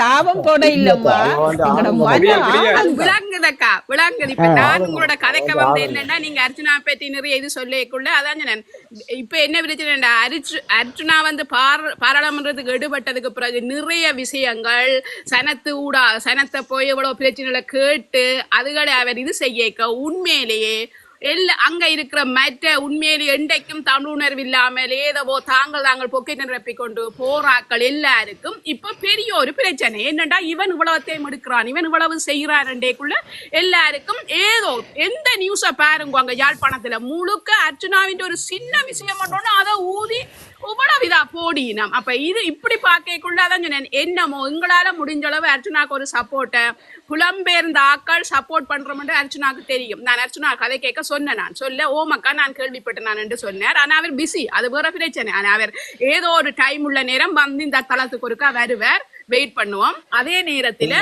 சாபம் போட இல்லம்மா. விளங்குதக்கா விளங்குது. இப்ப நான் உங்களோட கதைக்க வந்து என்னன்னா நீங்க அர்ச்சனா பத்தி நிறைய இது சொல்லக்குள்ள அதான் சொன்னேன். இப்ப என்ன பிரச்சனை அர்ச்சு அர்ச்சனா வந்து பார பாராளுமன்றத்துக்கு எடுபட்டதுக்கு பிறகு நிறைய விஷயங்கள் சனத்து ஊடா சனத்தை போய் எவ்வளவு பிரச்சனைகளை கேட்டு அதுகளை அவர் இது செய்யக்க உண்மையிலேயே எல்லா அங்க இருக்கிற மற்ற உண்மையிலேயே என்றைக்கும் தமிழ் உணர்வு இல்லாமல் ஏதவோ தாங்கள் தாங்கள் பொக்கை நிரப்பிக் கொண்டு போராக்கள் எல்லாருக்கும் இப்ப பெரிய ஒரு பிரச்சனை. என்னடா இவன் இவ்வளவத்தையும் எடுக்கிறான் இவன் இவ்வளவு செய்கிறான்டேக்குள்ள எல்லாருக்கும் ஏதோ எந்த நியூஸ பாருங்க அங்க யாழ்ப்பாணத்துல. முழுக்க அர்ச்சனாவின் ஒரு சின்ன விஷயம் மட்டும் அதை ஊதி இதா போடினோம் அப்ப இது இப்படி பார்க்கக்குள்ள அதான் சொன்னேன் என்னமோ எங்களால முடிஞ்ச அளவு அர்ச்சனாக்கு ஒரு சப்போர்ட்டை புலம்பெயர்ந்த ஆக்கள் சப்போர்ட் பண்றோம்னு அர்ச்சனாக்கு தெரியும். நான் அர்ச்சனா கதை கேட்க சொன்னேன் நான். சொல்ல ஓமக்கா நான் கேள்விப்பட்டேன் நான் என்று சொன்னார். ஆனா அவர் பிஸி அது வேற பிரச்சனை. ஆனா அவர் ஏதோ ஒரு டைம் உள்ள நேரம் வந்து இந்த தளத்துக்கு ஒருக்கா வருவார். வெயிட் பண்ணுவோம். அதே நேரத்துல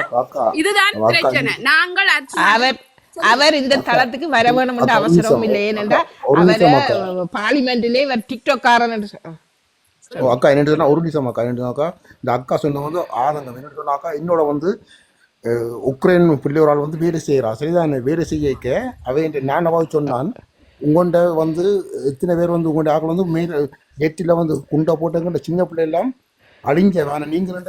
இதுதான் பிரச்சனை. நாங்கள் அர்ச்சனா அவர் அவர் இந்த தளத்துக்கு வர வேணும் நிமிஷம். இல்லை ஏனென்றா ஒரு அவரை. பார்லிமெண்டிலே இவர் டிக்டாக்காரன் என்று அக்கா என்ன சொன்னா ஒரு நிமிஷம் அக்கா என்ன அக்கா இந்த அக்கா சொன்ன வந்து ஆனந்தம் என்ன சொன்னாக்கா என்னோட வந்து உக்ரைன் பிள்ளையோரால் வந்து வேலை செய்கிறா சரிதான் வேலை செய்யக்க. அவன் நான் அவாவை சொன்னான். உங்கள்கிட்ட வந்து எத்தனை பேர் வந்து உங்கள்கிட்ட ஆக்கள் வந்து மேல நெட்டில் வந்து குண்டை போட்டவங்க சின்ன பிள்ளை எல்லாம் அழிஞ்ச வேணாம் நீங்கள்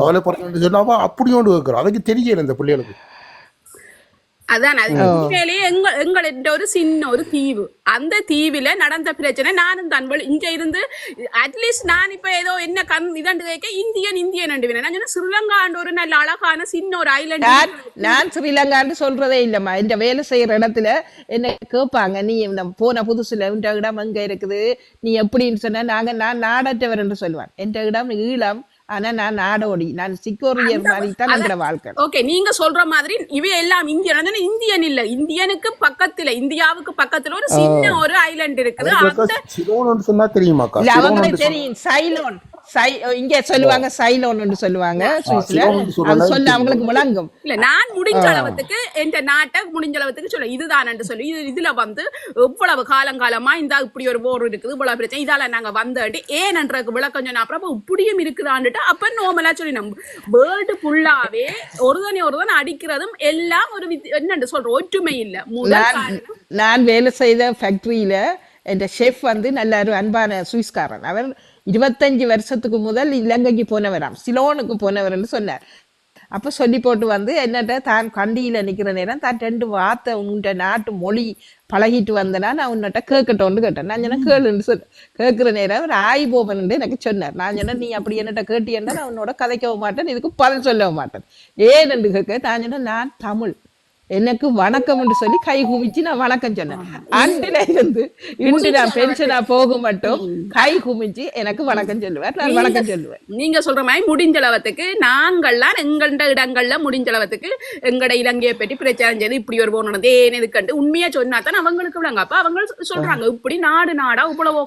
கவலைப்படுறேன்னு சொன்னாவா? அப்படி ஒன்று வைக்கிறோம் அதுக்கு தெரியல இந்த பிள்ளைகளுக்கு. அதான் அது. உண்மையிலேயே எங்க எங்கள்ட்ட ஒரு சின்ன ஒரு தீவு. அந்த தீவுல நடந்த பிரச்சனை நானும் தான். இங்க இருந்து அட்லீஸ்ட் நான் இப்ப ஏதோ என்ன கண் இதண்டு கேட்க இந்தியன் இந்தியன் நான் சொன்னேன் ஸ்ரீலங்கான்ற ஒரு நல்ல அழகான சின்ன ஒரு ஐலண்ட் நான் ஸ்ரீலங்கான்னு சொல்றதே இல்லம்மா. இந்த வேலை செய்யற இடத்துல என்ன கேட்பாங்க நீ போன புதுசுல இந்த இடம் எங்க இருக்குது? நீ எப்படின்னு சொன்னா நாங்க நான் நாடற்றவர் என்று சொல்லுவேன் என்ற இடம் ஈழம் ஆனா நான் நாடோடி. நான் சிக்கோரியர் மாதிரி தான் என்ற வாழ்க்கை. ஓகே நீங்க சொல்ற மாதிரி இவை எல்லாம் இந்தியன் வந்து இந்தியன் இல்ல. இந்தியனுக்கு பக்கத்துல இந்தியாவுக்கு பக்கத்துல ஒரு சின்ன ஒரு ஐலண்ட் இருக்குது. அவங்களுக்கு தெரியும். சைலோன். சை இங்க சொல்லுவாங்க சொல்லுவாங்க சுவிஸ்ல. சிலோன்னு அது சொல்ல. அவங்களுக்கு முழங்கும். இல்ல நான் முடிஞ்ச அளவுக்கு என் நாட்டை முடிஞ்ச அளவுக்கு சொல்ல இதுதான் சொல்லி இது இதுல வந்து எவ்வளவு காலங்காலமா இந்த இப்படி ஒரு போர் இருக்குது இவ்வளவு பிரச்சனை இதால நாங்க வந்துட்டு ஏனன்றதுக்கு விளக்கம் சொன்ன அப்புறம் அப்ப இப்படியும் இருக்குதான்ட்டு அப்ப நோமலா சொல்லி நம்ம வேர்ல்டு ஃபுல்லாவே ஒருதனை ஒருதன் அடிக்கிறதும் எல்லாம் ஒரு வித்- என்னன்னு சொல்ற ஒற்றுமை இல்ல. முதல் நான் வேலை செய்த ஃபேக்டரியில என் ஷெஃப் வந்து நல்ல ஒரு அன்பான சுவிஸ்காரன். அவர் இருபத்தஞ்சு வருஷத்துக்கு முதல் இலங்கைக்கு போனவராம். சிலோனுக்கு போனவர்னு சொன்னார். அப்ப சொல்லி போட்டு வந்து என்னட்ட தான் கண்டியில நிக்கிற நேரம் தான் ரெண்டு வார்த்தை உன்ட நாட்டு மொழி பழகிட்டு வந்தனா நான் உன்னிட்ட கேட்கட்டோன்னு கேட்டேன். நான் சொன்னேன் கேளுன்னு சொல் கேட்கிற நேரம் அவர் ஆய் போவன் எனக்கு சொன்னார். நான் சொன்னேன் நீ அப்படி என்னட்ட கேட்டியன்னா நான் உன்னோட கதைக்கவும் மாட்டேன் இதுக்கு பதில் சொல்லவும் மாட்டேன். ஏன் என்று கேட்க நான் சொன்னேன் நான் தமிழ். எனக்கு வணக்கம் என்று சொல்லி கை குமிச்சு நான் வணக்கம் சொன்னேன். அன்றில இருந்து இன்று நான் பென்ஷனா போக மட்டும். கை குமிச்சு எனக்கு வணக்கம் சொல்லுவார் நான் வணக்கம் சொல்லுவேன். நீங்க சொல்ற மாதிரி முடிஞ்ச அளவுக்கு நாங்கள்லாம் எங்கள்ட இடங்கள்ல முடிஞ்ச அளவுக்கு எங்கட இலங்கையை பற்றி பிரச்சாரம் செய்து இப்படி ஒரு நடந்து ஏன் இதுக்கண்டு உண்மையா சொன்னா தான் அவங்களுக்கு விளங்க அப்ப அவங்க சொல்றாங்க இப்படி நாடு நாடா இவ்வளவோ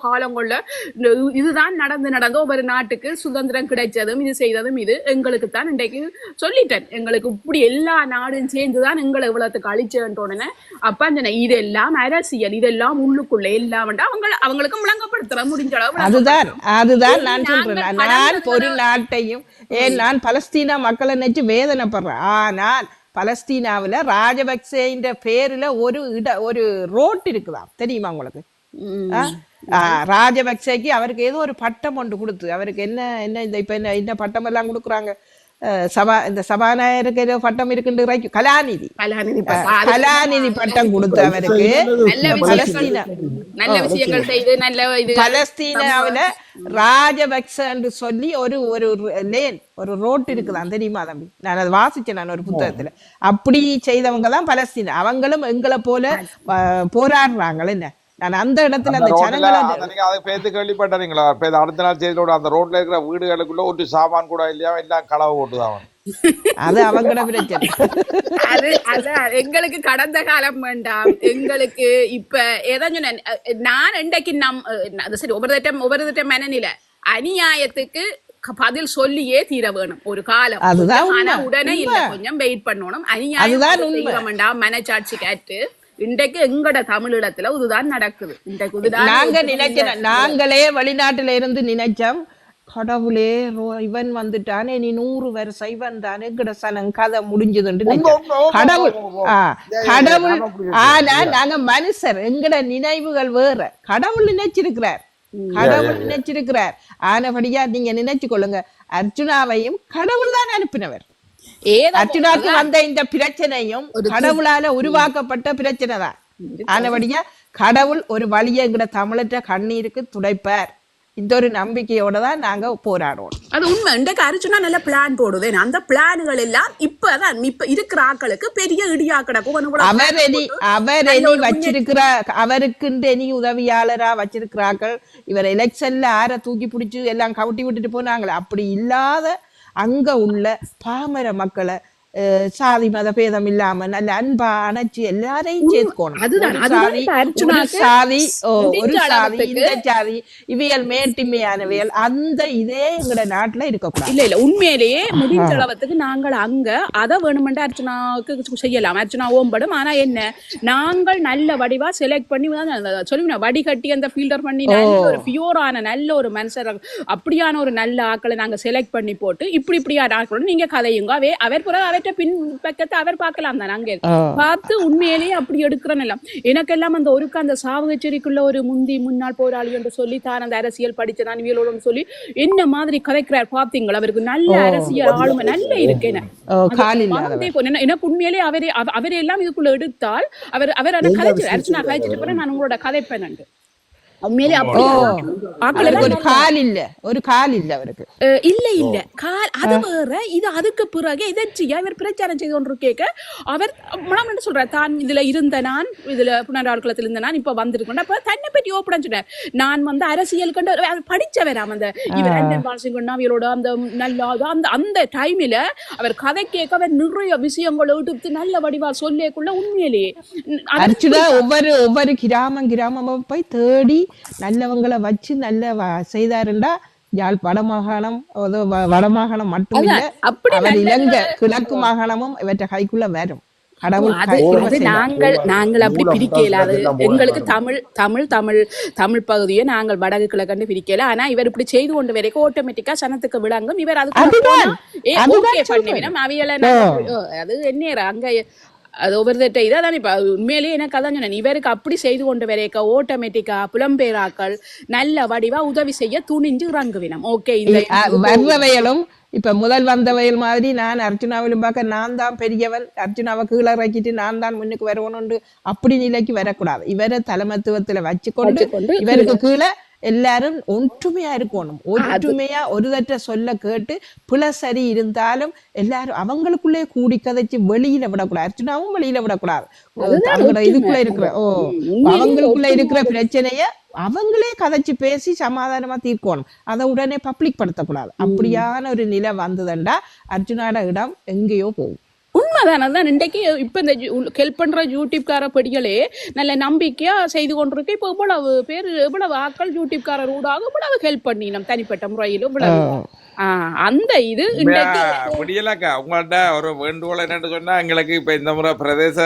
இந்த இதுதான் நடந்து நடந்து ஒவ்வொரு நாட்டுக்கு சுதந்திரம் கிடைச்சதும் இது செய்ததும் இது. எங்களுக்கு தான் இன்றைக்கு சொல்லிட்டேன். எங்களுக்கு இப்படி எல்லா நாடும் சேர்ந்துதான் எங்களை இவ்வளவுக்கு அழிச்சேன்றோடனே அப்ப அந்த இதெல்லாம் அரசியல் இதெல்லாம் உள்ளுக்குள்ள எல்லாம் அவங்க அவங்களுக்கு விளங்கப்படுத்துற முடிஞ்ச அளவு அதுதான் அதுதான் நான் சொல்றேன். நான் ஒரு நாட்டையும் ஏன் நான் பலஸ்தீனா மக்களை நினைச்சு வேதனைப்படுறேன். ஆனால் பலஸ்தீனாவுல ராஜபக்சேன்ற பேர்ல ஒரு இட ஒரு ரோட் இருக்குதாம் தெரியுமா உங்களுக்கு? ராஜபக்சேக்கு அவருக்கு ஏதோ ஒரு பட்டம் ஒன்று கொடுத்து அவருக்கு என்ன என்ன இந்த இப்ப என்ன என்ன பட்டம் எல்லாம் கொடுக்குறாங்க? சபா இந்த சபாநாயகருக்கு ஏதோ பட்டம் இருக்குன்னு ரைக்கு கலாநிதி. கலாநிதி பட்டம். அது கலாநிதி பட்டம் கொடுத்து அவருக்கு நல்ல பலஸ்தீனா. விஷயங்கள் நல்ல விஷயங்கள் செய்து நல்ல இது. பலஸ்தீனாவுல ராஜபக்ச என்று சொல்லி ஒரு ஒரு லேன் ஒரு ரோட் இருக்குதான் தெரியுமா தம்பி? நான் அதை வாசிச்சேன் நான் ஒரு புத்தகத்துல. அப்படி செய்தவங்க தான் பலஸ்தீனா. அவங்களும் எங்களை போல போராடுறாங்களே என்ன? நான் அந்த இடத்துல அந்த அதை பேத்து கேள்விப்பட்டீங்களா அடுத்த நாள் செய்தியோட அந்த ரோட்ல இருக்கிற வீடுகளுக்குள்ள ஒரு சாமான் கூட இல்லையா? எல்லாம் களவு போட்டுதான் அவன். அது அவங்களோட பிரச்சனை. அது அது எங்களுக்கு கடந்த காலம் வேண்டாம். எங்களுக்கு இப்ப அஹ், நான் இன்றைக்கு நம் சரி ஒவ்வொரு திட்டம் ஒவ்வொரு திட்டம் மனநில. அநியாயத்துக்கு பதில் சொல்லியே தீர வேணும் ஒரு காலம். அதுதான் ஆனா. உடனே இல்ல. கொஞ்சம் வெயிட் பண்ணணும். அநியாயம் மனச்சாட்சி கேட்டு. இன்றைக்கு எங்கட தமிழீழத்துல இதுதான் நடக்குது. இன்றைக்கு இதுதான் நாங்க நினைக்கிறோம் நாங்களே வெளிநாட்டுல இருந்து நினைச்சோம் கடவுளே இவன் வந்துட்டானே நீ நூறு வருஷம் இவன் தானே எங்கட சனம் கதை முடிஞ்சதுன்னு கடவுள் கடவுள் ஆனா. நாங்க மனுஷர் எங்கட நினைவுகள் வேற. கடவுள் நினைச்சிருக்கிறார். கடவுள் நினைச்சிருக்கிறார். ஆனபடியா நீங்க நினைச்சு கொள்ளுங்க. அர்ஜுனாவையும் கடவுள் தான் அனுப்பினவர். அர்ஜுனாக்கு வந்த இந்த பிரச்சனையும் கடவுளால உருவாக்கப்பட்ட பிரச்சனை தான். ஆனபடியா கடவுள் ஒரு வழியை எங்கட தமிழற்ற கண்ணீருக்கு துடைப்பார். இந்த ஒரு நம்பிக்கையோட தான் நாங்க போராடுவோம் அது உண்மை. இன்றைக்கு அர்ஜுனா நல்ல பிளான் போடுது அந்த பிளான்கள் எல்லாம் இப்பதான் இப்ப இருக்கிற ஆட்களுக்கு பெரிய இடியா கிடக்கும் அவர் இனி அவர் இனி வச்சிருக்கிற அவருக்கு இனி உதவியாளரா வச்சிருக்கிறார்கள். இவர் எலெக்ஷன்ல ஆற தூக்கி பிடிச்சு எல்லாம் கவுட்டி விட்டுட்டு போனாங்களே. அப்படி இல்லாத அங்க உள்ள பாமர மக்களை சாதி மத பேதம் இல்லாம நல்ல அன்பா அணைச்சு எல்லாரையும் சேர்க்கணும் சாதி ஒரு சாதி இந்த சாதி இவியல் மேட்டிமையானவியல் அந்த இதே எங்கட நாட்டுல இருக்கக்கூடாது இல்ல இல்ல உண்மையிலேயே முடிஞ்ச அளவுக்கு நாங்கள் அங்க அதை வேணுமென்று அர்ச்சனாவுக்கு செய்யலாம் அர்ச்சனா ஓம்படும் ஆனா என்ன நாங்கள் நல்ல வடிவா செலக்ட் பண்ணி சொல்லி வடிகட்டி அந்த ஃபில்டர் பண்ணி நல்ல ஒரு பியூரான நல்ல ஒரு மனுஷர் அப்படியான ஒரு நல்ல ஆக்களை நாங்க செலக்ட் பண்ணி போட்டு இப்படி இப்படியான ஆட்களோட நீங்க கதையுங்க அவே அவர் அவர்கிட்ட பின் பக்கத்தை அவர் பார்க்கலாம் தான் அங்கே. பார்த்து உண்மையிலேயே அப்படி எடுக்கிறோம் எல்லாம் எனக்கெல்லாம் அந்த ஒருக்கு அந்த சாவகச்சேரிக்குள்ள ஒரு முந்தி முன்னாள் போராளி என்று சொல்லி தான் அந்த அரசியல் படிச்சதான் இவியலோடும் சொல்லி என்ன மாதிரி கதைக்கிறார் பாத்தீங்களா? அவருக்கு நல்ல அரசியல் ஆளுமை நல்ல இருக்கேன் எனக்கு உண்மையிலேயே அவரே அவ- அவரை எல்லாம் இதுக்குள்ள எடுத்தால் அவர் அவர் கதைச்சு அர்ச்சனா கதைச்சிட்டு நான் உங்களோட கதைப்பேன் உண்மையிலே அவருக்கு ஒரு கால் இல்ல ஒரு கால் இல்ல அவருக்கு இல்ல இல்ல கால் அது வேற இது அதுக்கு பிறகு எதர்ச்சியா இவர் பிரச்சாரம் செய்து கொண்டு கேட்க அவர் மனம் என்ன சொல்றார் தான் இதுல இருந்த நான் இதுல புனராட்களத்தில் இருந்த நான் இப்ப வந்திருக்கேன் அப்ப தன்னை பற்றி ஓப்படன் சொன்னார் நான் வந்து அரசியல் கண்டு படிச்சவராம் அந்த இவர் அண்ணன் பாலசிங்கண்ணா அவரோட அந்த நல்ல அந்த அந்த டைம்ல அவர் கதை கேட்க அவர் நிறைய விஷயங்களை எடுத்து நல்ல வடிவா சொல்லிக்குள்ள உண்மையிலேயே ஒவ்வொரு ஒவ்வொரு கிராமம் கிராமமா போய் தேடி நல்லவங்களை வச்சு நல்ல வ- செய்தாருண்டா? யாழ் வடமாகாணம் அதோ வடமாகாணம் மட்டும் இல்ல அதான், அப்படி அவர் இலங்கை கிழக்கு மாகாணமும் இவற்றை கைக்குள்ள வரும். அது அது. நாங்கள் நாங்கள் அப்படி மூலம் பிரிக்க இயலாது. எல்லாம் போட எங்களுக்கு. தமிழ் தமிழ் தமிழ் தமிழ் பகுதியை நாங்கள் வடக்கு கிழக்கண்டு பிரிக்கல ஆனா இவர் இப்படி செய்து கொண்டு வரைக்கும் ஆட்டோமேட்டிக்கா சனத்துக்கு விளங்கும். இவர். பண்ணிவிடும். அவையில அது என்ன அங்க அது ஒவ்வொருத்த இதான் இப்ப அது உண்மையிலேயே எனக்கு அதான் சொன்னேன். இவருக்கு அப்படி செய்து கொண்டு வரைக்க ஆட்டோமேட்டிக்கா புலம்பெயராக்கள் நல்ல வடிவா உதவி செய்ய துணிஞ்சு இறங்குவினம். ஓகே இந்த அ, வர்றவைகளும் இப்ப முதல் வந்தவைகள் மாதிரி நான் அர்ஜுனாவிலும் பார்க்க நான் தான் பெரியவன். அர்ஜுனாவை கீழே இறக்கிட்டு நான் தான் முன்னுக்கு வரணும்னு அப்படி நிலைக்கு வரக்கூடாது. இவரை தலைமத்துவத்துல வச்சுக்கொண்டு இவருக்கு கீழே எல்லாரும் ஒற்றுமையா இருக்கணும். ஒற்றுமையா ஒரு தட்ட சொல்ல கேட்டு பிழை சரி இருந்தாலும் எல்லாரும் அவங்களுக்குள்ளே கூடி கதைச்சு வெளியில விடக்கூடாது. அர்ச்சனாவும் வெளியில விடக்கூடாது. இதுக்குள்ள இருக்கிற ஓ அவங்களுக்குள்ள இருக்கிற பிரச்சனைய அவங்களே கதைச்சு பேசி சமாதானமா தீர்க்கணும். அதை உடனே பப்ளிக் படுத்தக்கூடாது. அப்படியான ஒரு நிலை வந்ததுண்டா அர்ஜுனாட இடம் எங்கேயோ போகும். உண்மைதான்? அதான் இன்றைக்கு இப்ப இந்த ஹெல்ப் பண்ற யூடியூப்கார படிகளே நல்ல நம்பிக்கையா செய்து கொண்டிருக்கு. இப்ப இவ்வளவு பேர் இவ்வளவு ஆட்கள் யூடியூப்காரர் ஊடாக இவ்வளவு ஹெல்ப் பண்ணினோம். தனிப்பட்ட முறையில் இவ்வளவு. ஆஹ் அந்த இது முடியலக்கா. உங்கள்ட்ட ஒரு வேண்டுகோள் என்னன்னு சொன்னா எங்களுக்கு இப்ப இந்த முறை பிரதேச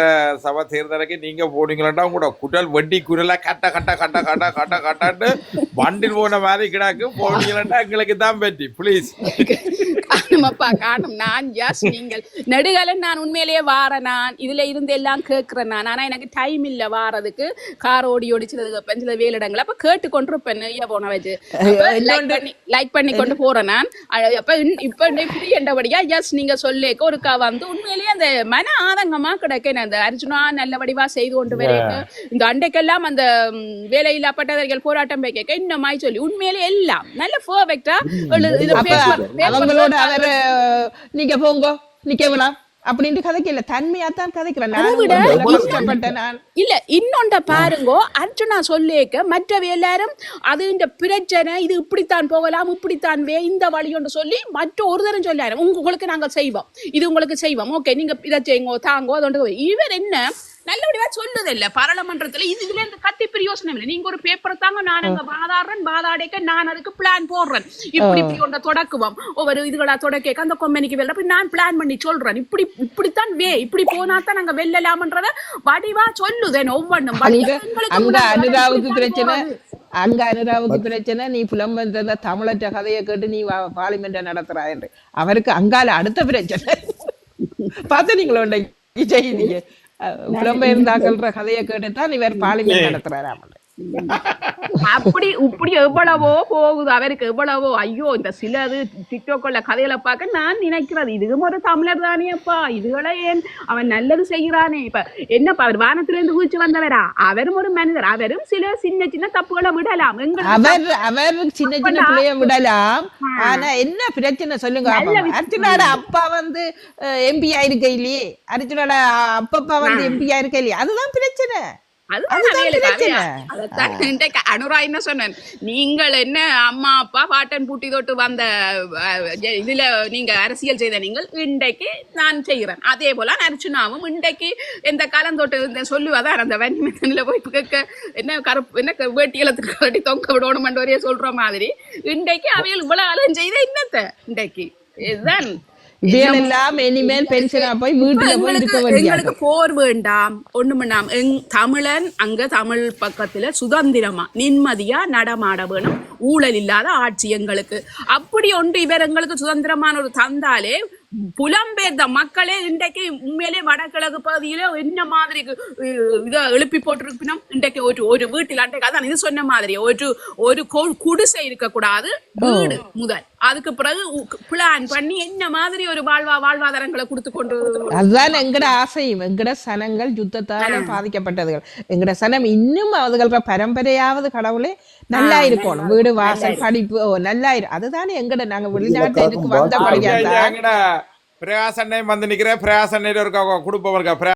சபை தேர்தலுக்கு நீங்க போனீங்களா உங்களோட குடல் வட்டி குரலா கட்ட கட்ட கட்ட கட்ட கட்ட கட்டாட்டு வண்டில் போன மாதிரி கிடாக்கு. போனீங்களா எங்களுக்கு தான் பற்றி ப்ளீஸ் காணுமப்பா காணும். நான் ஜஸ்ட் நீங்கள். நெடுகாலம் நான் உண்மையிலேயே வார நான் இதுல இருந்து எல்லாம் கேட்கிறேன் நான் ஆனா எனக்கு டைம் இல்ல வாரதுக்கு. கார் ஓடி ஓடிச்சதுக்கு சில வேலிடங்கள். அப்ப கேட்டு கொண்டிருப்பேன். ஐயா போன வச்சு லைக் பண்ணி லைக் பண்ணி கொண்டு போறேன் நான் அப்ப இப்ப ஃப்ரீ என்றபடியா ஜஸ்ட் நீங்க சொல்லேக்க ஒருக்கா வந்து உண்மையிலேயே அந்த மன ஆதங்கமா கிடக்கேன். அந்த அர்ஜுனா நல்ல வடிவா செய்து கொண்டு வரைக்கும் இந்த அண்டைக்கெல்லாம் அந்த வேலையில்லா பட்டதாரிகள் போராட்டம் வைக்க இன்னமாய் சொல்லி உண்மையிலேயே எல்லாம் நல்ல பெர்ஃபெக்டா அவங்களோட நீங்க போங்க நிக்கலாம் அப்படின்ட்டு கதைக்கல. தன்மையா தான் கதைக்கிறேன் நான் இல்ல இன்னொண்ட பாருங்கோ. அர்ஜுனா சொல்லேக்க மற்றவை எல்லாரும் அது இந்த பிரச்சனை இது இப்படித்தான் போகலாம் இப்படித்தான் வே இந்த வழி ஒன்று சொல்லி மற்ற ஒரு தரம் சொல்லாரு உங்களுக்கு நாங்க செய்வோம். இது உங்களுக்கு செய்வோம். ஓகே நீங்க இதை செய்யுங்கோ தாங்கோ அதோட இவர் என்ன நல்லபடியா சொல்லுது இல்ல பாராளுமன்றத்துல இது இதுல இருந்து கத்தி பிரயோசனம் இல்லை. நீங்க ஒரு பேப்பர் தாங்க நான் அங்க வாதாடுறேன் வாதாடைக்க நான் அதுக்கு பிளான் போடுறேன். இப்படி இப்படி ஒன்ற தொடக்குவோம். ஒவ்வொரு இதுகளா தொடக்க அந்த கொம்பனிக்கு வெளில அப்படி நான் பிளான் பண்ணி சொல்றேன். இப்படி இப்படித்தான் வே இப்படி போனா தான் நாங்க வெல்லலாம்ன்றத வடிவா சொல்லுதேன் ஒவ்வொன்றும். முன்னாடி அனுராவுக்கு பிரச்சனை. அங்க அனுராவுக்கு பிரச்சனை நீ புலம்பெயர்ந்த தமிழற்ற கதையை கேட்டு நீ பார்லிமெண்ட நடத்துறா என்று. அவருக்கு அங்கால அடுத்த பிரச்சனை. பார்த்தீங்களோ இன்னைக்கு செய்திங்க புலம்பெயர்ந்தாக்கள்ன்ற கதையை கேட்டு தான் இவர் பார்லிமெண்ட் நடத்துறாராம் அப்படி இப்படி எவ்வளவோ போகுது அவருக்கு எவ்வளவோ. ஐயோ இந்த சிலது டிக்டாக்ல கதைகளை பார்க்க நான் நினைக்கிறது. இதுவும் ஒரு தமிழர் தானேப்பா இதுகளை ஏன் அவன் நல்லது செய்கிறானே? இப்ப என்னப்பா அவர் வானத்திலிருந்து குதிச்சு வந்தவரா? அவரும் ஒரு மனிதர். அவரும் சில சின்ன சின்ன தப்புகளை விடலாம். அவர் அவர் சின்ன சின்ன பிள்ளைய விடலாம். ஆனா என்ன பிரச்சனை சொல்லுங்க. அர்ஜுனோட அப்பா வந்து எம்பி ஆயிருக்க இல்லையே அர்ஜுனோட அப்பப்பா வந்து எம்பி ஆயிருக்க இல்லையே அதுதான் பிரச்சனை. அனுரா என்ன சொன்னேன் நீங்கள் என்ன அம்மா அப்பா பாட்டன் பூட்டி தொட்டு வந்த இதுல நீங்க அரசியல் செய்த நீங்கள் இன்றைக்கு நான் செய்கிறேன். அதே போல அர்ச்சுனாவும் இன்றைக்கு எந்த காலம் தொட்டு இந்த சொல்லுவதான் அந்த வன்னிமேல போய் கேட்க என்ன கருப்பு என்ன க- வேட்டியில கட்டி தொங்க விடணும் வரைய சொல்ற மாதிரி இன்றைக்கு அவைகள் இவ்வளவு அலம் செய்த என்னத்த? இன்றைக்கு இதுதான் இவையெல்லாம் இனிமேல் பென்ஷனா போய் வீட்டுல போய் இருக்க எங்களுக்கு போர் வேண்டாம் ஒண்ணும் வேண்டாம் எங் தமிழன் அங்க தமிழ் பக்கத்துல சுதந்திரமா நிம்மதியா நடமாட வேணும் ஊழல் இல்லாத ஆட்சி எங்களுக்கு அப்படி ஒன்று இவர் எங்களுக்கு சுதந்திரமான ஒரு தந்தாலே புலம்பெயர்ந்த மக்களே இன்றைக்கு உண்மையிலே வடகிழக்கு பகுதியில என்ன மாதிரி இதை எழுப்பி போட்டிருப்பினோம் இன்றைக்கு ஒரு ஒரு வீட்டில் அன்றைக்கு அதான் இது சொன்ன மாதிரி ஒரு ஒரு குடிசை இருக்கக்கூடாது வீடு முதல் அதுக்கு பிறகு பிளான் பண்ணி என்ன மாதிரி ஒரு வாழ்வா வாழ்வாதாரங்களை கொடுத்து கொண்டு அதுதான் எங்கட ஆசையும். எங்கட சனங்கள் யுத்தத்தால பாதிக்கப்பட்டதுகள். எங்கட சனம் இன்னும் அதுகள பரம்பரையாவது கடவுளே நல்லா இருக்கணும். வீடு வாசல் படிப்பு நல்லா இரு அதுதானே எங்கட நாங்க வெளிநாட்டுக்கு வந்தபடியா தான் பிரகாசண்ணே வந்து நிக்கிற பிரகாசண்ணே ஒரு கொடுப்பவர்கள்